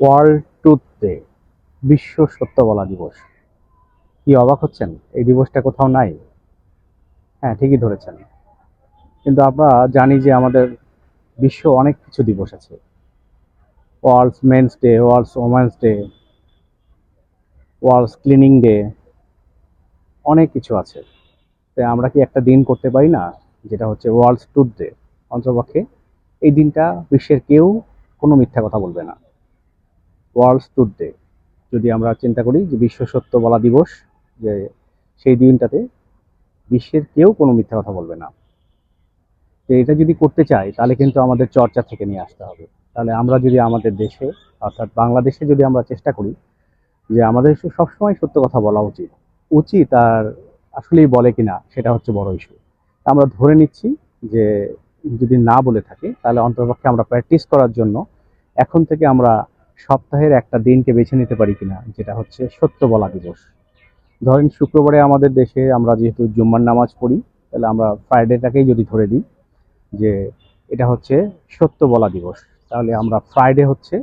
World tooth day বিশ্ব সত্য বলা দিবস। কি অবাক হচ্ছেন? এই দিবসটা কোথাও নাই। হ্যাঁ ঠিকই ধরেছেন। কিন্তু আমরা জানি যে আমাদের বিশ্ব অনেক কিছু দিবস আছে। World's men's day world's women's day world's cleaning day, অনেক কিছু আছে। তাই আমরা কি একটা দিন করতে পারি না? যেটা হচ্ছে ওয়ার্ল্ডস টুথ ডে অন্তপক্ষে এই দিনটা বিশ্বের কেউ কোনো মিথ্যা কথা বলবে না। ওয়ার্ল্ডস টুথ ডে। যদি আমরা চিন্তা করি যে বিশ্ব সত্য বলা দিবস, যে সেই দিনটাতে বিশ্বের কেউ কোনো মিথ্যা কথা বলবে না। তো এটা যদি করতে চাই, তাহলে কিন্তু আমাদের চর্চা থেকে নিয়ে আসতে হবে। তাহলে আমরা যদি আমাদের দেশে, অর্থাৎ বাংলাদেশে যদি আমরা চেষ্টা করি যে আমাদের সবসময় সত্য কথা বলা উচিত উচিত আর আসলেই বলে কিনা, সেটা হচ্ছে বড় ইস্যু আমরা ধরে নিচ্ছি যে যদি না বলে থাকি, তাহলে অন্তর্পক্ষে আমরা প্র্যাকটিস করার জন্য এখন থেকে আমরা সপ্তাহের একটা দিনকে বেছে নিতে পারি কিনা, যেটা হচ্ছে সত্য বলা দিবস। ধরেন শুক্রবারে আমাদের দেশে আমরা যেহেতু জুম্মার নামাজ পড়ি, তাহলে আমরা ফ্রাইডেটাকেই যদি ধরে দিই যে এটা হচ্ছে সত্য বলা দিবস, তাহলে আমরা ফ্রাইডে হচ্ছে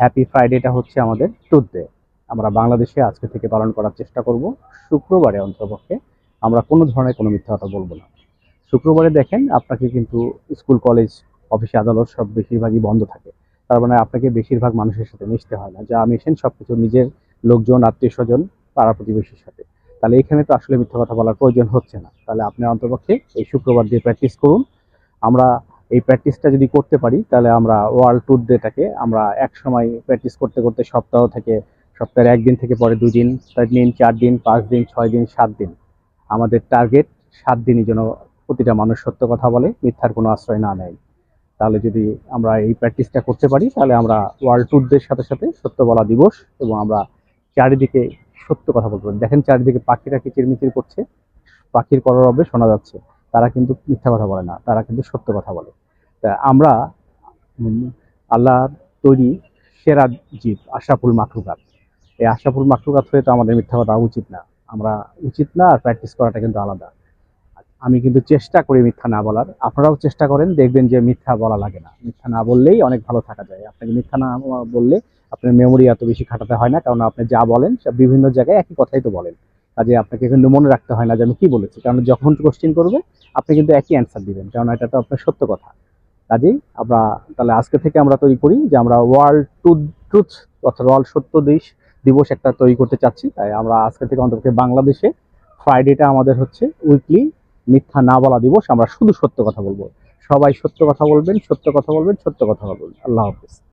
হ্যাপি ফ্রাইডেটা হচ্ছে আমাদের টুথ ডে আমরা বাংলাদেশে আজকে থেকে পালন করার চেষ্টা করব, শুক্রবারে অন্তপক্ষে আমরা কোনো ধরনের কোনো মিথ্যা কথা বলব না। শুক্রবারে দেখেন আপনাকে কিন্তু স্কুল, কলেজ, অফিস, আদালত সব বেশিরভাগই বন্ধ থাকে। তার মানে আপনাকে বেশিরভাগ মানুষের সাথে মিশতে হয় না। যা মিশেন সব কিছু নিজের লোকজন আত্মীয় স্বজন পাড়া প্রতিবেশীর সাথে। তাহলে এখানে তো আসলে মিথ্যা কথা বলার প্রয়োজন হচ্ছে না। তাহলে আপনি অন্তপক্ষে এই শুক্রবার দিয়ে প্র্যাকটিস করুন। আমরা এই প্র্যাকটিসটা যদি করতে পারি, তাহলে আমরা ওয়ার্ল্ড ট্যুর ডেটাকে আমরা এক সময় প্র্যাকটিস করতে করতে সপ্তাহ থেকে, সপ্তাহের একদিন থেকে পরে দুই দিন তিন দিন চার দিন, পাঁচ দিন, ছয় দিন, সাত দিন। আমাদের টার্গেট সাত দিনই যেন প্রতিটা মানুষ সত্য কথা বলে, মিথ্যার কোনো আশ্রয় না নেয়। তাহলে যদি আমরা এই প্র্যাকটিসটা করতে পারি, তাহলে আমরা ওয়ার্ল্ড ট্যুরদের সাথে সাথে সত্য বলা দিবস এবং আমরা চারিদিকে সত্য কথা বলতে পারি। দেখেন চারিদিকে পাখিরা কিচিরমিচির করছে? পাখির কলরবে শোনা যাচ্ছে। তারা কিন্তু মিথ্যা কথা বলে না, তারা কিন্তু সত্য কথা বলে। তা আমরা আল্লাহর তৈরি সেরা জীব আশাফুল মাখলুকাত এই আশাফুল মাখলুকাত হয়ে তো আমাদের মিথ্যা কথা উচিত না। আমরা উচিত না আর প্র্যাকটিস করাটা কিন্তু আলাদা। আমি কিন্তু চেষ্টা করি মিথ্যা না বলার। আপনারাও চেষ্টা করেন, দেখবেন যে মিথ্যা বলা লাগে না। মিথ্যা না বললেই অনেক ভালো থাকা যায়। আপনাকে মিথ্যা না বললে আপনার মেমোরি এত বেশি খাটাতে হয় না, কারণ আপনি যা বলেন সব বিভিন্ন জায়গায় একই কথাই তো বলেন। কাজে আপনাকে কিন্তু মনে রাখতে হয় না যে আমি কী বলেছি, কারণ যখন কোশ্চেন করবে, আপনি কিন্তু একই অ্যান্সার দিবেন, কারণ এটা তো আপনার সত্য কথা। কাজেই আমরা তাহলে আজকে থেকে আমরা তৈরি করি যে আমরা ওয়ার্ল্ড ট্রুথ ট্রুথ অর্থাৎ ওয়ার্ল্ড সত্য দেশ দিবস একটা তৈরি করতে চাচ্ছি। তাই আমরা আজকে থেকে অন্তত বাংলাদেশে ফ্রাইডেটা আমাদের হচ্ছে উইকলি মিথ্যা না বলা দিবস, আমরা শুধু সত্য কথা বলব। সবাই সত্য কথা বলবেন, সত্য কথা বলবেন, সত্য কথা বলবেন। আল্লাহ হাফিজ।